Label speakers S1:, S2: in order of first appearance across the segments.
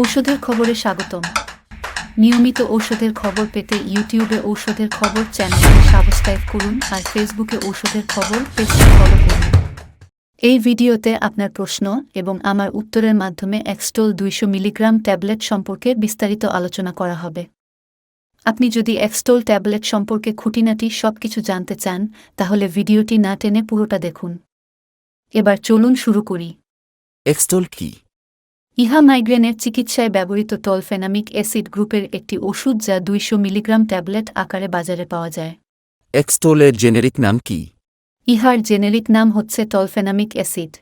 S1: ঔষধের খবরে স্বাগতম। নিয়মিত ঔষধের খবর পেতে ইউটিউবে ঔষধের খবর চ্যানেলটি সাবস্ক্রাইব করুন আর ফেসবুকে ঔষধের খবর পেজটি ফলো করুন। এই ভিডিওতে আপনার প্রশ্ন এবং আমার উত্তরের মাধ্যমে এক্সটোল দুইশো মিলিগ্রাম ট্যাবলেট সম্পর্কে বিস্তারিত আলোচনা করা হবে। আপনি যদি এক্সটোল ট্যাবলেট সম্পর্কে খুঁটিনাটি সব কিছু জানতে চান, তাহলে ভিডিওটি না টেনে পুরোটা দেখুন। এবার চলুন শুরু করি।
S2: এক্সটোল কি?
S1: ইহা মাইগ্রেনের চিকিৎসায় ব্যবহৃত টলফেনামিক অ্যাসিড গ্রুপের একটি ওষুধ যা দুইশো মিলিগ্রাম ট্যাবলেট আকারে বাজারে পাওয়া যায়।
S2: এক্সটোলের জেনেরিক নাম কি?
S1: ইহার জেনেরিক নাম হচ্ছে টলফেনামিক অ্যাসিড।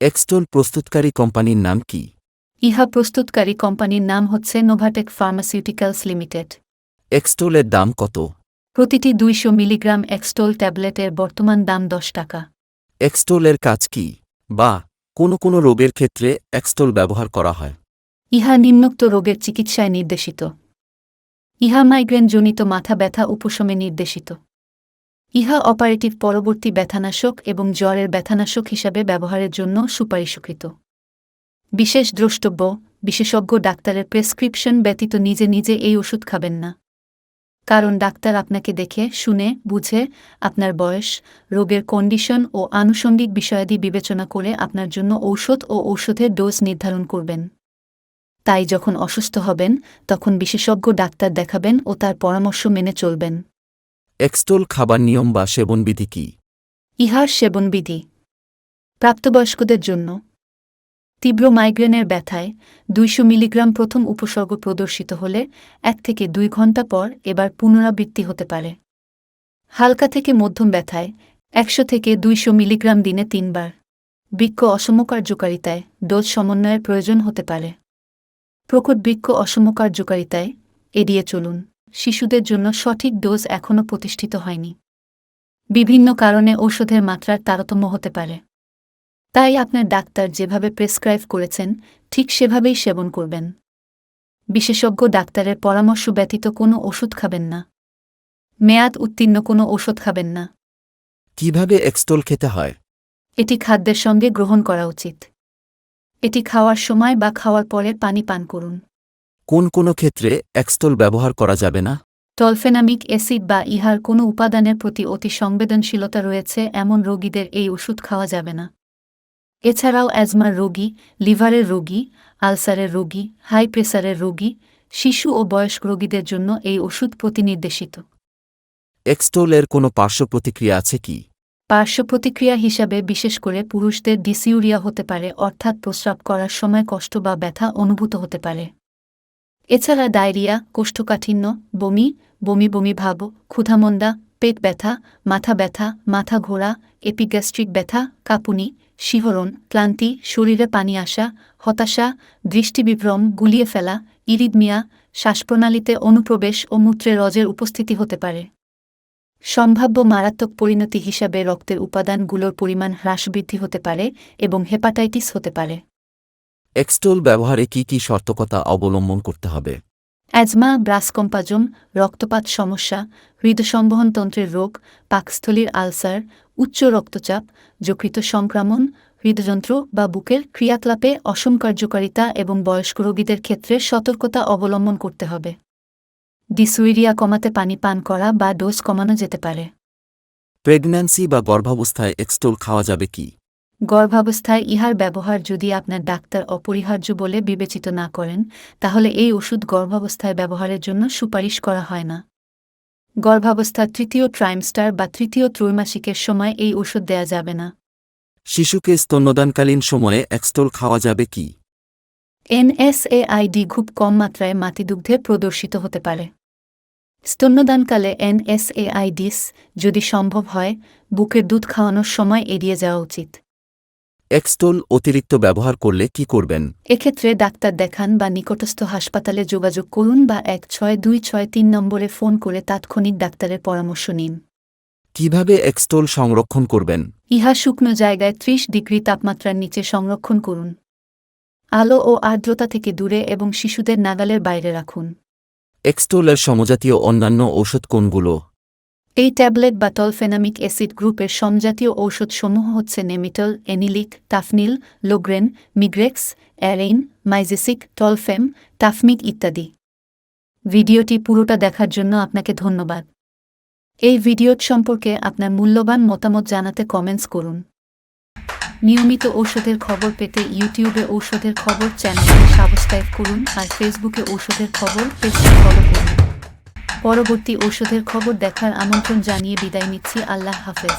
S2: এক্সটোল প্রস্তুতকারী কোম্পানির নাম কি?
S1: ইহা প্রস্তুতকারী কোম্পানির নাম হচ্ছে নোভাটেক ফার্মাসিউটিক্যালস লিমিটেড।
S2: এক্সটোলের দাম কত?
S1: প্রতিটি দুইশো মিলিগ্রাম এক্সটোল ট্যাবলেটের বর্তমান দাম দশ টাকা।
S2: এক্সটোলের কাজ কি? বা কোনো কোনো রোগের ক্ষেত্রে এক্সটোল ব্যবহার করা হয়।
S1: ইহা নিম্নোক্ত রোগের চিকিৎসায় নির্দেশিত। ইহা মাইগ্রেনজনিত মাথা ব্যথা উপশমে নির্দেশিত। ইহা অপারেটিভ পরবর্তী ব্যথানাশক এবং জ্বরের ব্যথানাশক হিসাবে ব্যবহারের জন্য সুপারিশকৃত। বিশেষ দ্রষ্টব্য, বিশেষজ্ঞ ডাক্তারের প্রেসক্রিপশন ব্যতীত নিজে নিজে এই ওষুধ খাবেন না। কারণ ডাক্তার আপনাকে দেখে শুনে বুঝে আপনার বয়স রোগের কন্ডিশন ও আনুষঙ্গিক বিষয়াদি বিবেচনা করে আপনার জন্য ঔষধ ও ঔষধের ডোজ নির্ধারণ করবেন। তাই যখন অসুস্থ হবেন তখন বিশেষজ্ঞ ডাক্তার দেখাবেন ও তার পরামর্শ মেনে চলবেন।
S2: এক্সটোল খাবার নিয়ম বা সেবনবিধি কি?
S1: ইহার সেবনবিধি। প্রাপ্তবয়স্কদের জন্য তীব্র মাইগ্রেনের ব্যথায় দুইশো মিলিগ্রাম প্রথম উপসর্গ প্রদর্শিত হলে এক থেকে দুই ঘণ্টা পর এবার পুনরাবৃত্তি হতে পারে। হালকা থেকে মধ্যম ব্যথায় একশো থেকে দুইশো মিলিগ্রাম দিনে তিনবার। বৃক্ষ অসমকার্যকারিতায় ডোজ সমন্বয়ের প্রয়োজন হতে পারে। প্রকট বৃক্ষ অসমকার্যকারিতায় এড়িয়ে চলুন। শিশুদের জন্য সঠিক ডোজ এখনও প্রতিষ্ঠিত হয়নি। বিভিন্ন কারণে ঔষধের মাত্রার তারতম্য হতে পারে। তাই আপনার ডাক্তার যেভাবে প্রেসক্রাইব করেছেন ঠিক সেভাবেই সেবন করবেন। বিশেষজ্ঞ ডাক্তারের পরামর্শ ব্যতীত কোনো ওষুধ খাবেন না। মেয়াদ উত্তীর্ণ কোনো ওষুধ খাবেন না।
S2: কীভাবে এক্সটোল খেতে হয়?
S1: এটি খাদ্যের সঙ্গে গ্রহণ করা উচিত। এটি খাওয়ার সময় বা খাওয়ার পরে পানি পান করুন।
S2: কোন কোনো ক্ষেত্রে এক্সটোল ব্যবহার করা যাবে না?
S1: টলফেনামিক অ্যাসিড বা ইহার কোনো উপাদানের প্রতি অতি সংবেদনশীলতা রয়েছে এমন রোগীদের এই ওষুধ খাওয়া যাবে না। এছাড়াও অ্যাজমার রোগী লিভারের রোগী আলসারের রোগী হাই প্রেসারের রোগী শিশু ও বয়স্ক রোগীদের জন্য এই ওষুধ প্রতিনির্দেশিত।
S2: এক্সটোলের কোনো পার্শ্ব প্রতিক্রিয়া আছে কি?
S1: পার্শ্ব প্রতিক্রিয়া হিসাবে বিশেষ করে পুরুষদের ডিসিউরিয়া হতে পারে অর্থাৎ প্রস্রাব করার সময় কষ্ট বা ব্যথা অনুভূত হতে পারে। এছাড়া ডায়রিয়া কোষ্ঠকাঠিন্য বমি বমি বমি ভাব ক্ষুধামন্দা পেট ব্যথা, মাথা ব্যথা, মাথা ঘোরা, এপিগ্যাস্ট্রিক ব্যথা, কাঁপুনি, শিহরণ, ক্লান্তি, শরীরে পানি আসা, হতাশা, দৃষ্টিবিভ্রম গুলিয়ে ফেলা, ইরিদমিয়া, শ্বাসপ্রণালীতে অনুপ্রবেশ ও মূত্রে রজের উপস্থিতি হতে পারে। সম্ভাব্য মারাত্মক পরিণতি হিসাবে রক্তের উপাদানগুলোর পরিমাণ হ্রাসবৃদ্ধি হতে পারে এবং হেপাটাইটিস হতে পারে।
S2: এক্সটোল ব্যবহারে কি কি সতর্কতা অবলম্বন করতে হবে?
S1: অ্যাজমা, ব্রাসকম্পাজম, রক্তপাত সমস্যা, হৃদসংবহনতন্ত্রের রোগ, পাকস্থলীর আলসার, উচ্চ রক্তচাপ, যকৃত সংক্রমণ, হৃদযন্ত্র বা বুকের ক্রিয়াকলাপে অসম কার্যকারিতা এবং বয়স্ক রোগীদের ক্ষেত্রে সতর্কতা অবলম্বন করতে হবে। ডিসুইরিয়া কমাতে পানি পান করা বা ডোজ কমানো যেতে পারে।
S2: প্রেগন্যান্সি বা গর্ভাবস্থায় এক্সটোল খাওয়া যাবে কি?
S1: গর্ভাবস্থায় ইহার ব্যবহার যদি আপনার ডাক্তার অপরিহার্য বলে বিবেচিত না করেন তাহলে এই ওষুধ গর্ভাবস্থায় ব্যবহারের জন্য সুপারিশ করা হয় না। গর্ভাবস্থার তৃতীয় ট্রাইমস্টার বা তৃতীয় ত্রৈমাসিকের সময় এই ওষুধ দেয়া যাবে না।
S2: শিশুকে স্তন্যদানকালীন সময়ে এক্সটোল খাওয়া যাবে কি?
S1: এনএসএআইডি খুব কম মাত্রায় মাতৃদুগ্ধে প্রদর্শিত হতে পারে। স্তন্যদানকালে এনএসএআইডিস যদি সম্ভব হয় বুকের দুধ খাওয়ানোর সময় এড়িয়ে যাওয়া উচিত।
S2: এক্সটোল অতিরিক্ত ব্যবহার করলে কি করবেন?
S1: এক্ষেত্রে ডাক্তার দেখান বা নিকটস্থ হাসপাতালে যোগাযোগ করুন বা এক ছয় দুই ছয় তিন নম্বরে ফোন করে তাৎক্ষণিক ডাক্তারের পরামর্শ নিন।
S2: কীভাবে এক্সটোল সংরক্ষণ করবেন?
S1: ইহা শুকনো জায়গায় ত্রিশ ডিগ্রি তাপমাত্রার নিচে সংরক্ষণ করুন। আলো ও আর্দ্রতা থেকে দূরে এবং শিশুদের নাগালের বাইরে রাখুন।
S2: এক্সটোলের সমজাতীয় অন্যান্য ঔষধ কোনগুলো?
S1: এই ট্যাবলেট বা টলফেনামিক অ্যাসিড গ্রুপের সমজাতীয় ঔষধসমূহ হচ্ছে নেমিটল এনিলিক টাফনিল লোগ্রেন, মিগ্রেক্স, অ্যারেইন, মাইজেসিক, টলফেম টাফমিক ইত্যাদি। ভিডিওটি পুরোটা দেখার জন্য আপনাকে ধন্যবাদ। এই ভিডিও সম্পর্কে আপনার মূল্যবান মতামত জানাতে কমেন্টস করুন। নিয়মিত ঔষধের খবর পেতে ইউটিউবে ঔষধের খবর চ্যানেলটি সাবস্ক্রাইব করুন আর ফেসবুকে ঔষধের খবর পেজটি ফলো করুন। পরবর্তী ঔষধের খবর দেখার আমন্ত্রণ জানিয়ে বিদায় নিচ্ছি। আল্লাহ হাফেজ।